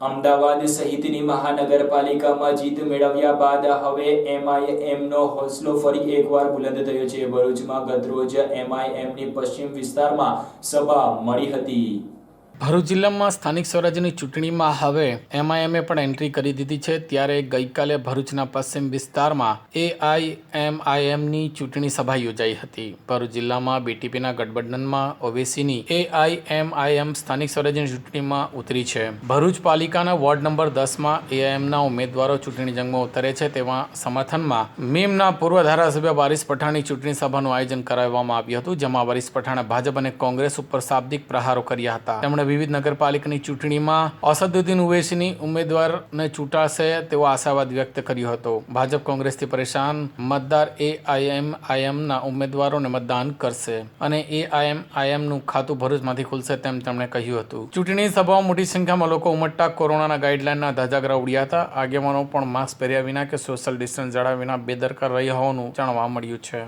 અમદાવાદ સહિતની મહાનગરપાલિકામાં જીત મેળવ્યા બાદ હવે એમઆઈએમનો હોસલો ફરી એકવાર બુલંદ થયો છે. ભરૂચમાં ગતરોજ એમઆઈએમની પશ્ચિમ વિસ્તારમાં સભા મળી હતી. ભરૂચ જિલ્લામાં સ્થાનિક સ્વરાજ્યની ચૂંટણીમાં હવે એમઆઈએમએ પણ એન્ટ્રી કરી દીધી છે. ત્યારે ગઈકાલે ભરૂચના પશ્ચિમ વિસ્તારમાં એઆઈએમઆઈએમની ચૂંટણી સભા યોજાઈ હતી. ભરૂચ જિલ્લામાં બીટીપીના ગઠબંધનમાં ઓવેસીની એઆઈએમઆઈએમ સ્થાનિક સ્વરાજ્યની ચૂંટણીમાં ઉતરી છે. ભરૂચ પાલિકાના વોર્ડ નંબર દસમાં એઆઈએમના ઉમેદવારો ચૂંટણી જંગમાં ઉતરે છે તેવા સમર્થનમાં મીમના પૂર્વ ધારાસભ્ય બારિસ પઠાણની ચૂંટણી સભાનું આયોજન કરાવવામાં આવ્યું હતું, જેમાં બારિસ પઠાણે ભાજપ અને કોંગ્રેસ ઉપર શાબ્દિક પ્રહારો કર્યા હતા. તેમણે વિવિધ નગરપાલિકાની ચૂંટણીમાં અસદુદ્દીન ઉવૈસીની ઉમેદવારને ચૂંટાશે તેવો આશાવાદ વ્યક્ત કર્યો હતો. ભાજપ કોંગ્રેસથી પરેશાન મતદાર એઆઈએમઆઈએમના ઉમેદવારોને મતદાન કરશે અને એઆઈએમઆઈએમનું આઈએમનું ખાતું ભરૂચમાંથી ખુલશે તેમ તેમણે કહ્યું હતું. ચૂંટણી સભામાં મોટી સંખ્યામાં લોકો ઉમટતા કોરોનાના ગાઈડલાઇનના ધજાગરા ઉડ્યા હતા. આગેવાનો પણ માસ્ક પહેર્યા વિના કે સોશિયલ ડિસ્ટન્સ જાળવ્યા વિના બેદરકાર રહ્યા હોવાનું જાણવા મળ્યું છે.